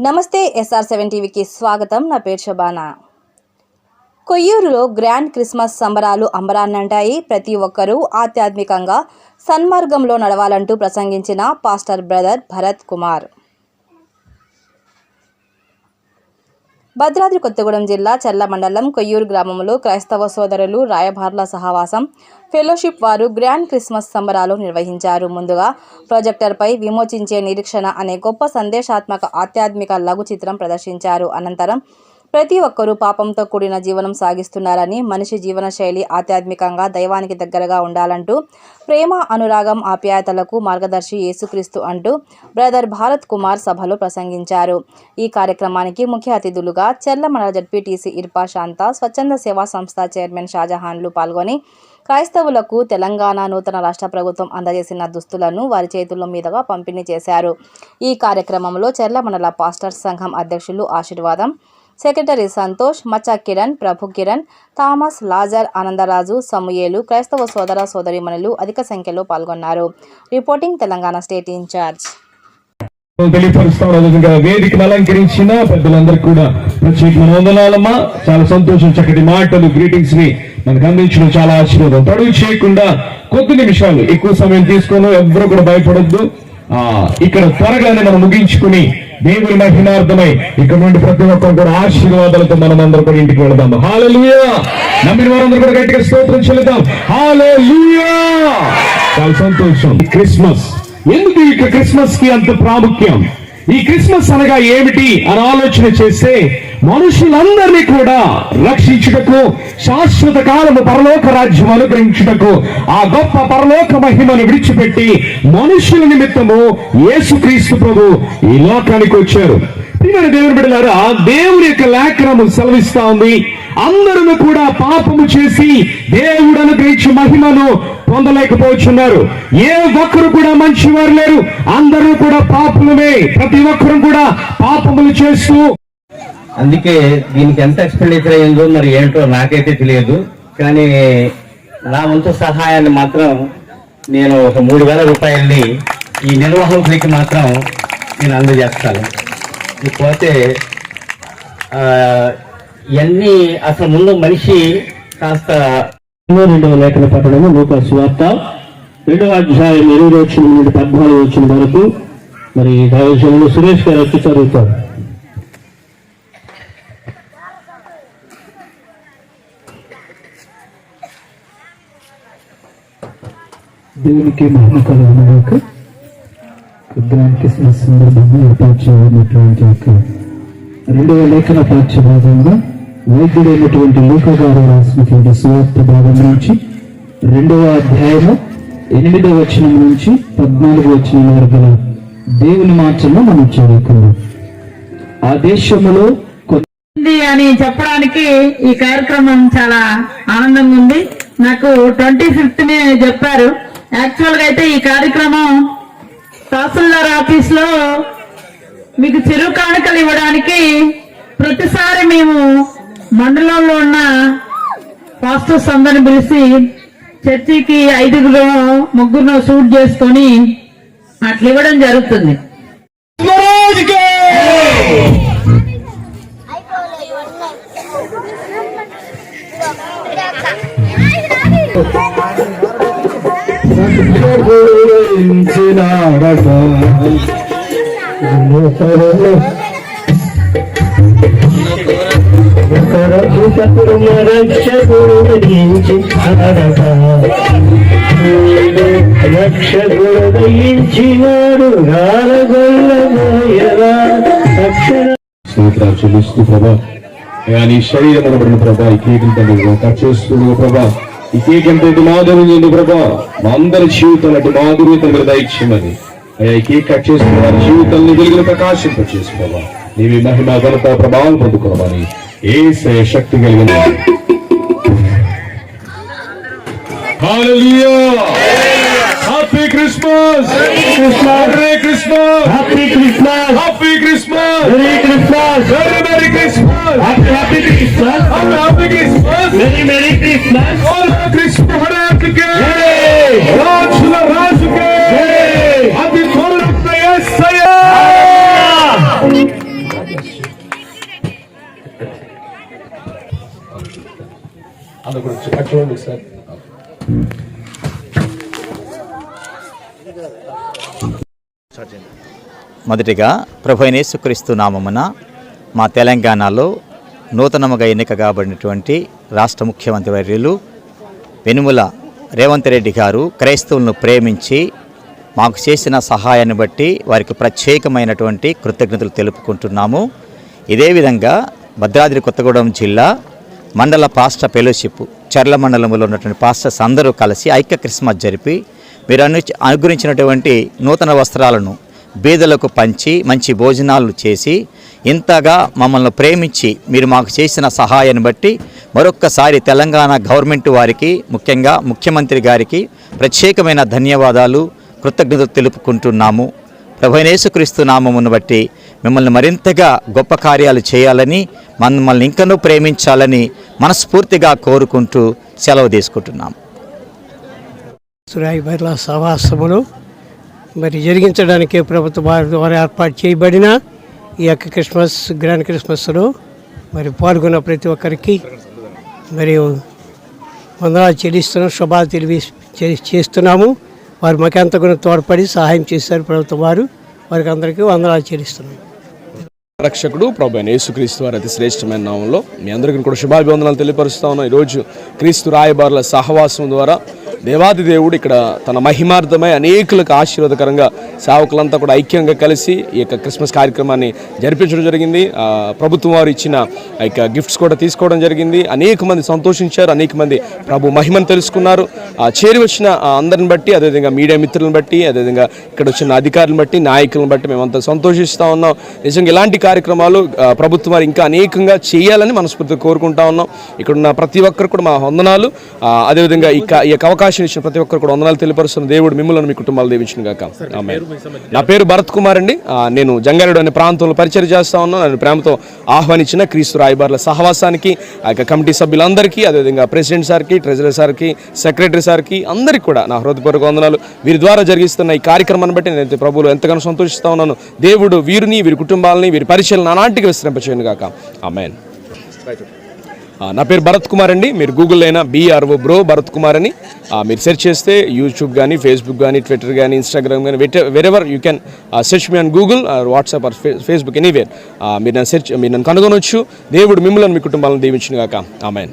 నమస్తే SR seven టీవీకి స్వాగతం. నా పేరు శబానా. కొయ్యూరులో గ్రాండ్ క్రిస్మస్ సంబరాలు అంబరాన్నంటాయి. ప్రతి ఒక్కరూ ఆధ్యాత్మికంగా సన్మార్గంలో నడవాలంటూ ప్రసంగించిన పాస్టర్ బ్రదర్ భరత్ కుమార్. భద్రాద్రి కొత్తగూడెం జిల్లా చల్ల మండలం కొయ్యూరు గ్రామంలో క్రైస్తవ సోదరులు రాయభార్ల సహవాసం ఫెలోషిప్ వారు గ్రాండ్ క్రిస్మస్ సంబరాలు నిర్వహించారు. ముందుగా ప్రొజెక్టర్పై విమోచించే నిరీక్షణ అనే గొప్ప సందేశాత్మక ఆధ్యాత్మిక లఘు చిత్రం ప్రదర్శించారు. అనంతరం ప్రతి ఒక్కరూ పాపంతో కూడిన జీవనం సాగిస్తున్నారని మనిషి జీవన శైలి ఆధ్యాత్మికంగా దైవానికి దగ్గరగా ఉండాలంటూ ప్రేమ అనురాగం ఆప్యాయతలకు మార్గదర్శి యేసుక్రీస్తు అంటూ బ్రదర్ భారత్ కుమార్ సభలో ప్రసంగించారు. ఈ కార్యక్రమానికి ముఖ్య అతిథులుగా చెర్ల మండల జడ్పీటీసీ ఇర్పా శాంత స్వచ్ఛంద సేవా సంస్థ చైర్మన్ షాజహాన్లు పాల్గొని క్రైస్తవులకు తెలంగాణ నూతన రాష్ట్ర ప్రభుత్వం అందజేసిన దుస్తులను వారి చేతుల మీదుగా పంపిణీ చేశారు. ఈ కార్యక్రమంలో చెర్ల మండల పాస్టర్స్ సంఘం అధ్యక్షులు ఆశీర్వాదం secretary Santosh Machcha Kiran Prabhu Kiran Thomas Lazar Anandaraju సమూయేలు క్రైస్తవ సోదర సోదరిమణులు అధిక సంఖ్యలో పాల్గొన్నారు. Reporting Telangana state in-charge. తెలియపరుస్తాం. వేదికను అలంకరించిన పెద్దలందరికీ కూడా ప్రత్యేకమైన వందనాలమ్మా. చాలా సంతోషం చక్కటి మాటలు గ్రీటింగ్స్ని మనకు అందించడం చాలా ఆశీర్వాదం. తడుగు చేయకుండా కొద్ది నిమిషాలు ఎక్కువ సమయం తీసుకొని. ఎవరు కూడా భయపడద్దు. ఆ ఇక్కడ త్వరగానే మనం ముగించుకుని దేవుని మహిమార్థమై ఇక్కడ నుండి ప్రతి ఒక్కరు కూడా ఆశీర్వాదాలతో మనం అందరం కూడా ఇంటికి వెళదాం. హాలలుయా నమ్మిన వారందరూ కూడా గట్టిగా స్తోత్రం చెల్లుదాం హాలూయా చాలా సంతోషం. క్రిస్మస్. ఎందుకు ఇక క్రిస్మస్కి అంత ప్రాముఖ్యం? ఈ క్రిస్మస్ అనగా ఏమిటి అని ఆలోచన చేస్తే మనుషులందరినీ కూడా రక్షించుటకు శాశ్వత కాలము పరలోక రాజ్యం అనుగ్రహించుటకు ఆ గొప్ప పరలోక మహిమను విడిచిపెట్టి మనుషుల నిమిత్తము యేసుక్రీస్తు ప్రభు ఈ లోకానికి వచ్చారు. దేవుని బిడ్డలారా దేవుని యొక్క లేఖనము సెలవిస్తా ఉంది. అందరూ కూడా పాపము చేసి దేవుడు అనుగ్రహించే మహిమను పొందలేకపోతున్నారు ఏ ఒక్కరు కూడా మంచివారు లేరు. అందరూ కూడా పాపములే ప్రతి ఒక్కరు కూడా పాపములు చేస్తూ అందుకే దీనికి ఎంత ఎక్స్పెండిచర్ అయిందో మరి ఏంటో నాకైతే తెలియదు. కానీ నా వంతు సహాయాన్ని మాత్రం నేను ఒక మూడు వేల రూపాయల్ని ఈ నిర్వాహకులకి మాత్రం నేను అందజేస్తాను. ఇకపోతే ఇవన్నీ అసలు ముందు మనిషి కాస్త రెండవ లేఖన పట్టణము లోక స్వార్త. రెండవ అధ్యాయం ఎనిమిది వచ్చిన నుండి పద్నాలుగు వచ్చిన వరకు మరి దైవజనులు సురేష్ గారు వచ్చి చదువుతారు. దేవునికి మహిమ కలుగునగాక గ్రాండ్ క్రిస్మస్ సందర్భంగా ఏర్పాటు చేయబడినటువంటి యొక్క రెండవ లేఖన పాఠ్య భాగంగా వైద్యుడైనటువంటి లూక గారు రాసినటువంటి సువార్త భాగం నుంచి రెండవ అధ్యాయము ఎనిమిదవ వచనం నుంచి పద్నాలుగు వచనం వరకు గల దేవుని మాటలను మనం చదువుకుందాం. ఆ దేశములో అని చెప్పడానికి ఈ కార్యక్రమం చాలా ఆనందంగా ఉంది. నాకు ట్వంటీ ఫిఫ్త్ నే చెప్పారు. యాక్చువల్గా అయితే ఈ కార్యక్రమం తహసీల్దార్ ఆఫీస్లో మీకు చిరు కానుకలు ఇవ్వడానికి ప్రతిసారి మేము మండలంలో ఉన్న పాస్టర్స్ అందరిని పిలిచి చర్చికి ఐదుగురు ముగ్గురు షూట్ చేసుకొని అట్లా ఇవ్వడం జరుగుతుంది. రక్షకుడయించినాడు రాలగొల్లబోయరా రక్షణ స్తోత్రాలు చెల్లిస్తూ ప్రభా అయ్యా శరీరం అనబడిన ప్రభా ఈ కేకులు తండ్రి కట్ చేస్తూ ప్రభా ఈ కేక్ ఎంత మాధుర్యం ఉంది ప్రభా మా అందరి జీవితంలో అటు మాధుర్యత మీరు దయచేయమని అయ్యా ఈ కేక్ కట్ చేస్తున్న వారి జీవితాన్ని వెలుగులు ప్రకాశింప చేసి ప్రభా నీవి మహిమ ఘనత ప్రభావం పొందుకోవాలి ಈ ಶಕ್ತಿಗಳಿಗೆ ಹ್ಯಾಪಿ ಕ್ರಿಸ್ಮಸ್ ಹರೇ Christmas happy Christmas happy Christmas very Christmas very merry Christmas happy happy Christmas happy happy Christmas very merry Christmas మొదటిగా ప్రభునేసుక్రీస్తు నామమున మా తెలంగాణలో నూతనముగా ఎన్నిక కాబడినటువంటి రాష్ట్ర ముఖ్యమంత్రి వర్యులు వెనుముల రేవంత్ రెడ్డి గారు క్రైస్తవులను ప్రేమించి మాకు చేసిన సహాయాన్ని బట్టి వారికి ప్రత్యేకమైనటువంటి కృతజ్ఞతలు తెలుపుకుంటున్నాము. ఇదే విధంగా భద్రాద్రి కొత్తగూడెం జిల్లా మండల పాస్ట ఫెలోషిప్ చర్ల మండలంలో ఉన్నటువంటి పాస్టర్స్ అందరూ కలిసి ఐక్య క్రిస్మస్ జరిపి మీరు అను అనుగ్రహించినటువంటి నూతన వస్త్రాలను బీదలకు పంచి మంచి భోజనాలు చేసి ఇంతగా మమ్మల్ని ప్రేమించి మీరు మాకు చేసిన సహాయాన్ని బట్టి మరొక్కసారి తెలంగాణ గవర్నమెంట్ వారికి ముఖ్యంగా ముఖ్యమంత్రి గారికి ప్రత్యేకమైన ధన్యవాదాలు. కృతజ్ఞతలు తెలుపుకుంటున్నాము. ప్రభైనేసుక్రీస్తు నామమును బట్టి మిమ్మల్ని మరింతగా గొప్ప కార్యాలు చేయాలని మమ్మల్ని ఇంకనూ ప్రేమించాలని మనస్ఫూర్తిగా కోరుకుంటూ సెలవు తీసుకుంటున్నాం. సురాయి బైర్ల సహవాసములు మరి జరిగించడానికి ప్రభుత్వ వారి ద్వారా ఏర్పాటు చేయబడిన ఈ యొక్క క్రిస్మస్ గ్రాండ్ క్రిస్మస్లో మరి పాల్గొన్న ప్రతి ఒక్కరికి మరి వందనాలు చెల్లిస్తున్నాం శుభాలు తెలివి చే- చేస్తున్నాము. వారు మాకు ఎంతగానో తోడ్పడి సహాయం చేశారు ప్రభుత్వం వారు. వారికి అందరికీ వందనాలు చెల్లిస్తున్నాం. రక్షకుడు ప్రభు అయిన యేసుక్రీస్తు వారి అతి శ్రేష్టమైన నామంలో మీ అందరికీ కూడా శుభాభివందనాలు తెలియపరుస్తా ఉన్నాం. ఈరోజు క్రీస్తు రాయబారుల సహవాసం ద్వారా దేవాది దేవుడు ఇక్కడ తన మహిమార్థమై అనేకులకు ఆశీర్వాదకరంగా సేవకులంతా కూడా ఐక్యంగా కలిసి ఈ యొక్క క్రిస్మస్ కార్యక్రమాన్ని జరిపించడం జరిగింది. ప్రభుత్వం వారు ఇచ్చిన యొక్క గిఫ్ట్స్ కూడా తీసుకోవడం జరిగింది. అనేక మంది సంతోషించారు. అనేక మంది ప్రభు మహిమను తెలుసుకున్నారు. చేరి వచ్చిన అందరిని బట్టి అదేవిధంగా మీడియా మిత్రులను బట్టి అదేవిధంగా ఇక్కడ వచ్చిన అధికారులను బట్టి నాయకులను బట్టి మేమంతా సంతోషిస్తూ ఉన్నాం. నిజంగా ఇలాంటి కార్యక్రమాలు ప్రభుత్వం వారు ఇంకా అనేకంగా చేయాలని మనస్ఫూర్తిగా కోరుకుంటా ఉన్నాం. ఇక్కడ ఉన్న ప్రతి ఒక్కరు కూడా మా వందనాలు. అదేవిధంగా ఈ యొక్క అవకాశం ఇచ్చిన ప్రతి ఒక్కరు కూడా వందనాలు తెలియపరుస్తున్న దేవుడు మిమ్మల్ని మీ కుటుంబాలు దీవించిన గాక. నా పేరు భరత్ కుమార్ అండి. నేను జంగారెడ్డి అనే ప్రాంతంలో పరిచయం చేస్తా ఉన్నాను. నన్ను ప్రేమతో ఆహ్వానించిన క్రీస్తు రాయబార్ల సహవాసానికి ఆ యొక్క కమిటీ సభ్యులందరికీ అదేవిధంగా ప్రెసిడెంట్ సార్కి ట్రెజరర్ సార్కి సెక్రటరీ సార్కి అందరికీ కూడా నా హృదయపూర్వక వందనాలు. వీరి ద్వారా జరిగిస్తున్న ఈ కార్యక్రమాన్ని బట్టి నేను ప్రభువులు ఎంతగానో సంతోషిస్తా ఉన్నాను. దేవుడు వీరిని వీరి కుటుంబాలని వీరి పరిచయం నానాటికి విస్తరింపచేయను గాక. ఆమెన్. నా పేరు భరత్ కుమార్ అండి. మీరు గూగుల్ అయినా బీఆర్ఓ బ్రో భరత్ కుమార్ అని మీరు సెర్చ్ చేస్తే యూట్యూబ్ కానీ ఫేస్బుక్ కానీ ట్విట్టర్ కానీ ఇన్స్టాగ్రామ్ కానీ wherever you can search me on Google WhatsApp or Facebook anywhere మీరు నన్ను సెర్చ్ మీరు నన్ను కనుగొనొచ్చు. దేవుడు మిమ్మల్ని మీ కుటుంబాలను దీవించిన కాక ఆమెన్